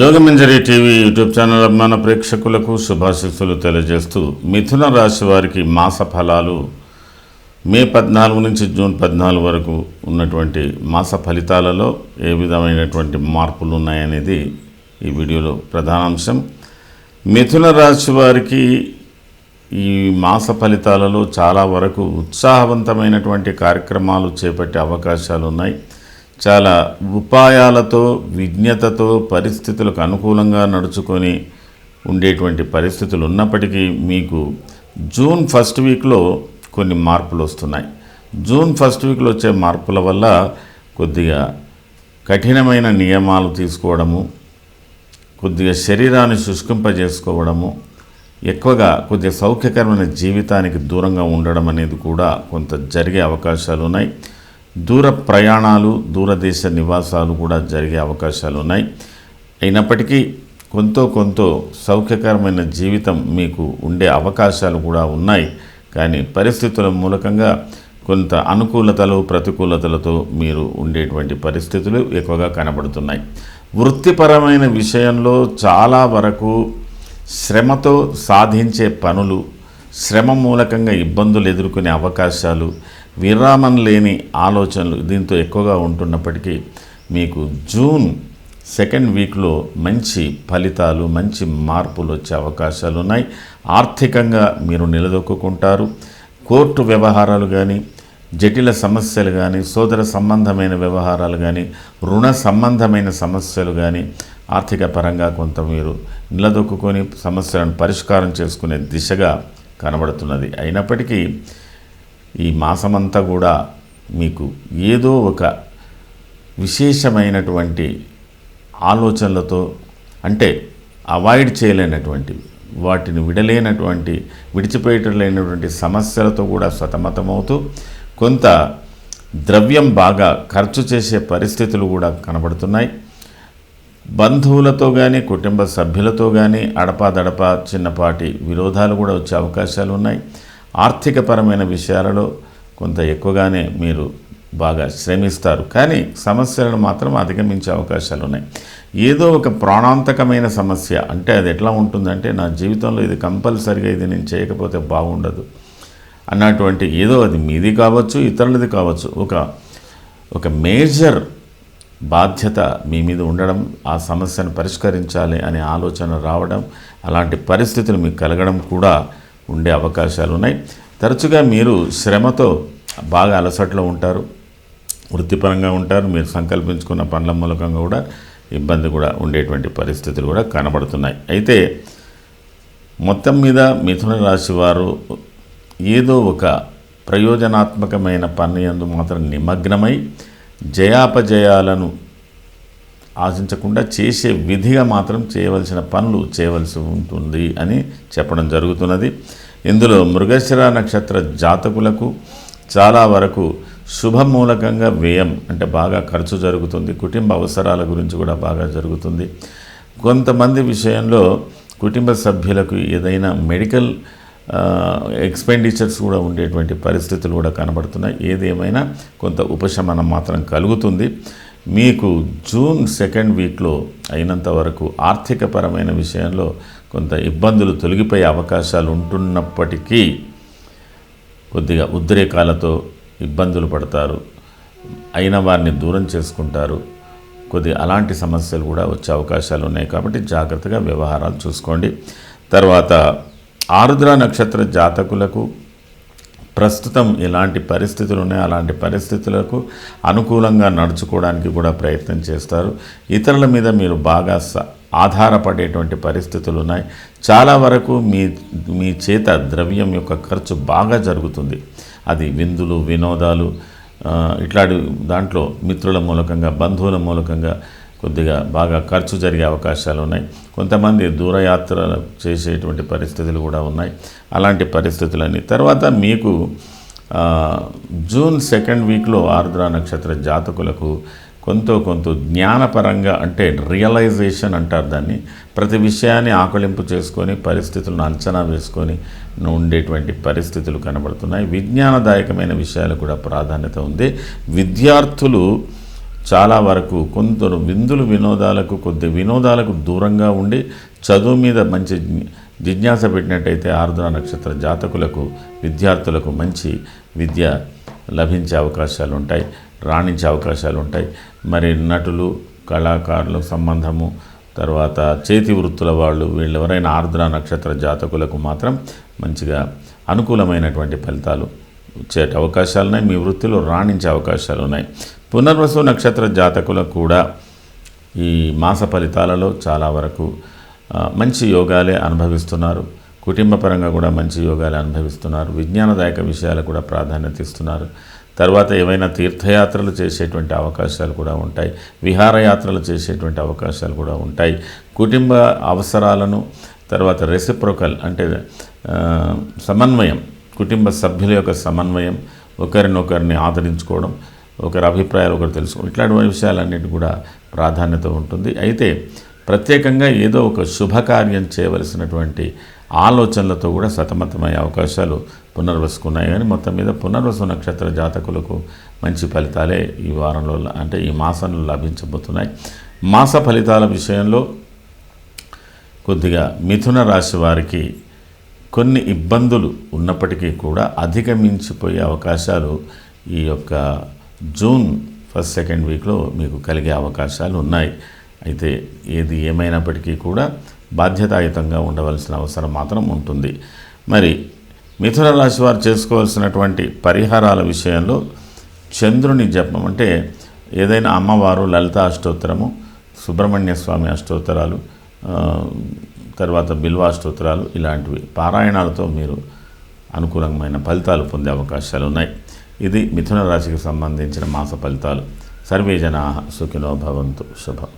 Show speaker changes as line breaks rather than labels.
Yogamanjari TV YouTube channel అభిమాన ప్రేక్షకులకు శుభాశిస్సులు తెలియజేస్తూ మిథున రాశి వారికి మాస ఫలాలు. మే పద్నాలుగు నుంచి జూన్ పద్నాలుగు వరకు ఉన్నటువంటి మాస ఫలితాలలో ఏ విధమైనటువంటి మార్పులు ఉన్నాయనేది ఈ వీడియోలో ప్రధానాంశం. మిథున రాశి వారికి ఈ మాస ఫలితాలలో చాలా వరకు ఉత్సాహవంతమైనటువంటి కార్యక్రమాలు చేపట్టే అవకాశాలు ఉన్నాయి. చాలా ఉపాయాలతో విజ్ఞతతో పరిస్థితులకు అనుకూలంగా నడుచుకొని ఉండేటువంటి పరిస్థితులు ఉన్నప్పటికీ మీకు జూన్ ఫస్ట్ వీక్లో కొన్ని మార్పులు వస్తున్నాయి. జూన్ ఫస్ట్ వీక్లో వచ్చే మార్పుల వల్ల కొద్దిగా కఠినమైన నియమాలు తీసుకోవడము కొద్దిగా శరీరాన్ని శుష్కింపజేసుకోవడము ఎక్కువగా కొద్దిగా సౌఖ్యకరమైన జీవితానికి దూరంగా ఉండడం అనేది కూడా కొంత జరిగే అవకాశాలు ఉన్నాయి. దూర ప్రయాణాలు దూరదేశ నివాసాలు కూడా జరిగే అవకాశాలు ఉన్నాయి. అయినప్పటికీ కొంత కొంత సౌఖ్యకరమైన జీవితం మీకు ఉండే అవకాశాలు కూడా ఉన్నాయి. కానీ పరిస్థితుల మూలకంగా కొంత అనుకూలతలు ప్రతికూలతలతో మీరు ఉండేటువంటి పరిస్థితులు ఎక్కువగా కనబడుతున్నాయి. వృత్తిపరమైన విషయంలో చాలా వరకు శ్రమతో సాధించే పనులు శ్రమ మూలకంగా ఇబ్బందులు ఎదుర్కొనే అవకాశాలు విరామం లేని ఆలోచనలు దీంతో ఎక్కువగా ఉంటున్నప్పటికీ మీకు జూన్ సెకండ్ వీక్లో మంచి ఫలితాలు మంచి మార్పులు వచ్చే అవకాశాలు ఉన్నాయి. ఆర్థికంగా మీరు నిలదొక్కుంటారు కోర్టు వ్యవహారాలు కానీ జటిల సమస్యలు కానీ సోదర సంబంధమైన వ్యవహారాలు కానీ రుణ సంబంధమైన సమస్యలు కానీ ఆర్థిక పరంగా కొంత మీరు నిలదొక్కుని సమస్యలను పరిష్కారం చేసుకునే దిశగా కనబడుతున్నది. అయినప్పటికీ ఈ మాసమంతా కూడా మీకు ఏదో ఒక విశేషమైనటువంటి ఆలోచనలతో అంటే అవాయిడ్ చేయలేనటువంటివి వాటిని విడలేనటువంటి విడిచిపెట్టలేనటువంటి సమస్యలతో కూడా సతమతమవుతూ కొంత ద్రవ్యం బాగా ఖర్చు చేసే పరిస్థితులు కూడా కనబడుతున్నాయి. బంధువులతో కానీ కుటుంబ సభ్యులతో కానీ అడపాదడపా చిన్నపాటి విరోధాలు కూడా వచ్చే అవకాశాలు ఉన్నాయి. ఆర్థికపరమైన విషయాలలో కొంత ఎక్కువగానే మీరు బాగా శ్రమిస్తారు. కానీ సమస్యలను మాత్రం అధిగమించే అవకాశాలు ఉన్నాయి. ఏదో ఒక ప్రాణాంతకమైన సమస్య అంటే అది ఎట్లా ఉంటుందంటే నా జీవితంలో ఇది కంపల్సరిగా ఇది నేను చేయకపోతే బాగుండదు అన్నటువంటి ఏదో అది మీది కావచ్చు ఇతరులది కావచ్చు. ఒక ఒక మేజర్ బాధ్యత మీ మీద ఉండడం ఆ సమస్యను పరిష్కరించాలి అనే ఆలోచన రావడం అలాంటి పరిస్థితులు మీకు కలగడం కూడా ఉండే అవకాశాలు ఉన్నాయి. తరచుగా మీరు శ్రమతో బాగా అలసట్లో ఉంటారు వృత్తిపరంగా ఉంటారు మీరు సంకల్పించుకున్న పనుల మూలకంగా కూడా ఇబ్బంది కూడా ఉండేటువంటి పరిస్థితులు కూడా కనబడుతున్నాయి. అయితే మొత్తం మీద మిథున రాశి వారు ఏదో ఒక ప్రయోజనాత్మకమైన పని యందు మాత్రం నిమగ్నమై జయాపజయాలను ఆశించకుండా చేసే విధిగా మాత్రం చేయవలసిన పనులు చేయవలసి ఉంటుంది అని చెప్పడం జరుగుతున్నది. ఇందులో మృగశిర నక్షత్ర జాతకులకు చాలా వరకు శుభమూలకంగా వ్యయం అంటే బాగా ఖర్చు జరుగుతుంది. కుటుంబ అవసరాల గురించి కూడా బాగా జరుగుతుంది. కొంతమంది విషయంలో కుటుంబ సభ్యులకు ఏదైనా మెడికల్ ఎక్స్పెండిచర్స్ కూడా ఉండేటువంటి పరిస్థితులు కూడా కనబడుతున్నాయి. ఏదేమైనా కొంత ఉపశమనం మాత్రం కలుగుతుంది. మీకు జూన్ సెకండ్ వీక్లో అయినంత వరకు ఆర్థికపరమైన విషయంలో కొంత ఇబ్బందులు తొలగిపోయే అవకాశాలు ఉంటున్నప్పటికీ కొద్దిగా ఉద్రేకాలతో ఇబ్బందులు పడతారు. అయిన వారిని దూరం చేసుకుంటారు. కొద్దిగా అలాంటి సమస్యలు కూడా వచ్చే అవకాశాలు ఉన్నాయి. కాబట్టి జాగ్రత్తగా వ్యవహారాలు చూసుకోండి. తర్వాత ఆరుద్ర నక్షత్ర జాతకులకు ప్రస్తుతం ఎలాంటి పరిస్థితులు ఉన్నాయో అలాంటి పరిస్థితులకు అనుకూలంగా నడుచుకోవడానికి కూడా ప్రయత్నం చేస్తారు. ఇతరుల మీద మీరు బాగా ఆధారపడేటువంటి పరిస్థితులు ఉన్నాయి చాలా వరకు మీ మీ చేత ద్రవ్యం యొక్క ఖర్చు బాగా జరుగుతుంది. అది విందులు వినోదాలు ఇట్లాంటి దాంట్లో మిత్రుల మూలకంగా బంధువుల మూలకంగా కొద్దిగా బాగా ఖర్చు జరిగే అవకాశాలు ఉన్నాయి. కొంతమంది దూరయాత్రలు చేసేటువంటి పరిస్థితులు కూడా ఉన్నాయి. అలాంటి పరిస్థితులన్నీ. తర్వాత మీకు జూన్ సెకండ్ వీక్లో ఆర్ద్ర నక్షత్ర జాతకులకు కొంత కొంత జ్ఞానపరంగా అంటే రియలైజేషన్ అంటారు దాన్ని. ప్రతి విషయాన్ని ఆకలింపు చేసుకొని పరిస్థితులను అంచనా వేసుకొని ఉండేటువంటి పరిస్థితులు కనబడుతున్నాయి. విజ్ఞానదాయకమైన విషయాలు కూడా ప్రాధాన్యత ఉంది. విద్యార్థులు చాలా వరకు కొందరు విందులు వినోదాలకు కొద్ది వినోదాలకు దూరంగా ఉండి చదువు మీద మంచి జిజ్ఞాస పెట్టినట్టయితే ఆర్ద్ర నక్షత్ర జాతకులకు విద్యార్థులకు మంచి విద్య లభించే అవకాశాలు ఉంటాయి రాణించే అవకాశాలు ఉంటాయి. మరి నటులు కళాకారులు సంబంధము తర్వాత చేతి వృత్తుల వాళ్ళు వీళ్ళు ఎవరైనా ఆర్ద్ర నక్షత్ర జాతకులకు మాత్రం మంచిగా అనుకూలమైనటువంటి ఫలితాలు వచ్చేట అవకాశాలు ఉన్నాయి మీ వృత్తిలో రాణించే అవకాశాలు ఉన్నాయి పునర్వసు నక్షత్ర జాతకులకు కూడా ఈ మాస ఫలితాలలో చాలా వరకు మంచి యోగాలే అనుభవిస్తున్నారు. కుటుంబపరంగా కూడా మంచి యోగాలు అనుభవిస్తున్నారు. విజ్ఞానదాయక విషయాలు కూడా ప్రాధాన్యత ఇస్తున్నారు. తర్వాత ఏవైనా తీర్థయాత్రలు చేసేటువంటి అవకాశాలు కూడా ఉంటాయి. విహారయాత్రలు చేసేటువంటి అవకాశాలు కూడా ఉంటాయి. కుటుంబ అవసరాలను తర్వాత రెసిప్రోకల్ అంటే సమన్వయం కుటుంబ సభ్యుల యొక్క సమన్వయం ఒకరినొకరిని ఆదరించుకోవడం ఒకరి అభిప్రాయాలు ఒకరు తెలుసుకో ఇట్లాంటి విషయాలన్నిటి కూడా ప్రాధాన్యత ఉంటుంది. అయితే ప్రత్యేకంగా ఏదో ఒక శుభకార్యం చేయవలసినటువంటి ఆలోచనలతో కూడా సతమతమయ్యే అవకాశాలు పునర్వసుకున్నాయి. కానీ మొత్తం మీద పునర్వసు నక్షత్ర జాతకులకు మంచి ఫలితాలే ఈ వారంలో అంటే ఈ మాసంలో లభించబోతున్నాయి. మాస ఫలితాల విషయంలో కొద్దిగా మిథున రాశి వారికి కొన్ని ఇబ్బందులు ఉన్నప్పటికీ కూడా అధిగమించిపోయే అవకాశాలు ఈ యొక్క జూన్ ఫస్ట్ సెకండ్ వీక్లో మీకు కలిగే అవకాశాలు ఉన్నాయి. అయితే ఏది ఏమైనప్పటికీ కూడా బాధ్యతాయుతంగా ఉండవలసిన అవసరం మాత్రం ఉంటుంది. మరి మిథున రాశి వారు చేసుకోవాల్సినటువంటి పరిహారాల విషయంలో చంద్రుని జపం అంటే ఏదైనా అమ్మవారు లలిత అష్టోత్తరము సుబ్రహ్మణ్య స్వామి అష్టోత్తరాలు తర్వాత బిల్వ అష్టోత్తరాలు ఇలాంటివి పారాయణాలతో మీరు అనుకూలమైన ఫలితాలు పొందే అవకాశాలు ఉన్నాయి. ఇది మిథున రాశికి సంబంధించిన మాస ఫలితాలు. సర్వే జనా సుఖినో భవంతు శుభం.